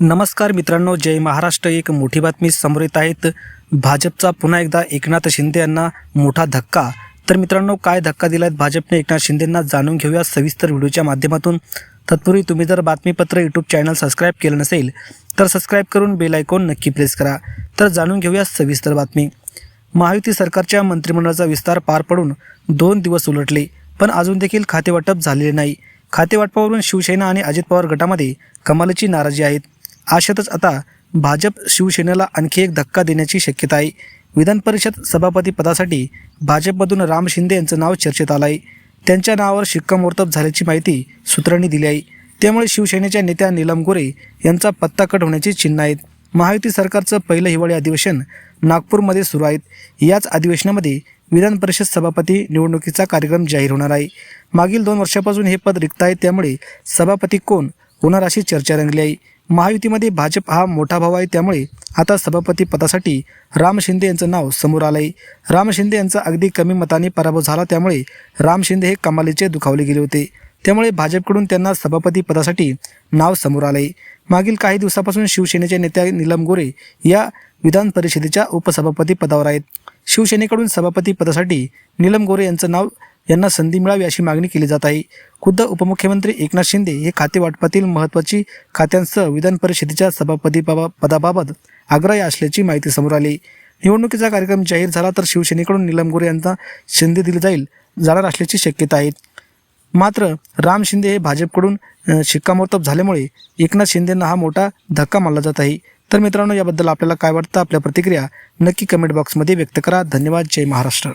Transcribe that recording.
नमस्कार मित्रांनो जय महाराष्ट्र. एक मोठी बातमी समोर येत आहेत भाजपचा पुन्हा एकदा एकनाथ शिंदे यांना मोठा धक्का. तर मित्रांनो काय धक्का दिलाय भाजपने एकनाथ शिंदेंना जाणून घेऊया सविस्तर व्हिडिओच्या माध्यमातून. तत्पूर्वी तुम्ही जर बातमीपत्र यूट्यूब चॅनल सबस्क्राईब केलं नसेल तर सबस्क्राईब करून बेल आयकॉन नक्की प्रेस करा. तर जाणून घेऊया सविस्तर बातमी. महायुती सरकारच्या मंत्रिमंडळाचा विस्तार पार पडून दोन दिवस उलटले पण अजून देखील खातेवाटप झालेले नाही. खातेवाटपावरून शिवसेना आणि अजित पवार गटामध्ये कमालीची नाराजी आहेत. अशातच आता भाजप शिवसेनेला आणखी एक धक्का देण्याची शक्यता आहे. विधान परिषद सभापती पदासाठी भाजपमधून राम शिंदे यांचं नाव चर्चेत आलं आहे त्यांच्या नावावर शिक्कामोर्तब झाल्याची माहिती सूत्रांनी दिली आहे. त्यामुळे शिवसेनेच्या नेत्या नीलम गोरे यांचा पत्ता कट होण्याची चिन्ह आहेत. महायुती सरकारचं पहिलं हिवाळी अधिवेशन नागपूरमध्ये सुरू आहेत याच अधिवेशनामध्ये विधान परिषद सभापती निवडणुकीचा कार्यक्रम जाहीर होणार आहे. मागील दोन वर्षापासून हे पद रिक्त आहे. त्यामुळे सभापती कोण होणार अशी चर्चा रंगली आहे. महायुतीमध्ये भाजप हा मोठा भाव आहे त्यामुळे आता सभापती पदासाठी राम शिंदे यांचं नाव समोर आलं आहे राम शिंदे यांचा अगदी कमी मताने पराभव झाला त्यामुळे राम शिंदे हे कमालीचे दुखावले गेले होते. त्यामुळे भाजपकडून त्यांना सभापती पदासाठी नाव समोर आले मागील काही दिवसापासून शिवसेनेच्या नेत्या नीलम गोरे या विधान परिषदेच्या उपसभापती पदावर आहेत. शिवसेनेकडून सभापती पदासाठी नीलम गोरे यांचं नाव यांना संधी मिळावी अशी मागणी केली जात आहे. खुद्द उपमुख्यमंत्री एकनाथ शिंदे हे खाते वाटपातील महत्त्वाची खात्यांसह विधान परिषदेच्या सभापती पदाबाबत आग्रही असल्याची माहिती समोर आली. निवडणुकीचा कार्यक्रम जाहीर झाला तर शिवसेनेकडून नीलम गोरे यांना संधी दिली जाईल जाणार असल्याची शक्यता आहे. मात्र राम शिंदे हे भाजपकडून शिक्कामोर्तब झाल्यामुळे एकनाथ शिंदेंना हा मोठा धक्का मानला जात आहे. तर मित्रांनो याबद्दल आपल्याला काय वाटतं? आपल्या प्रतिक्रिया नक्की कमेंट बॉक्समध्ये व्यक्त करा. धन्यवाद. जय महाराष्ट्र.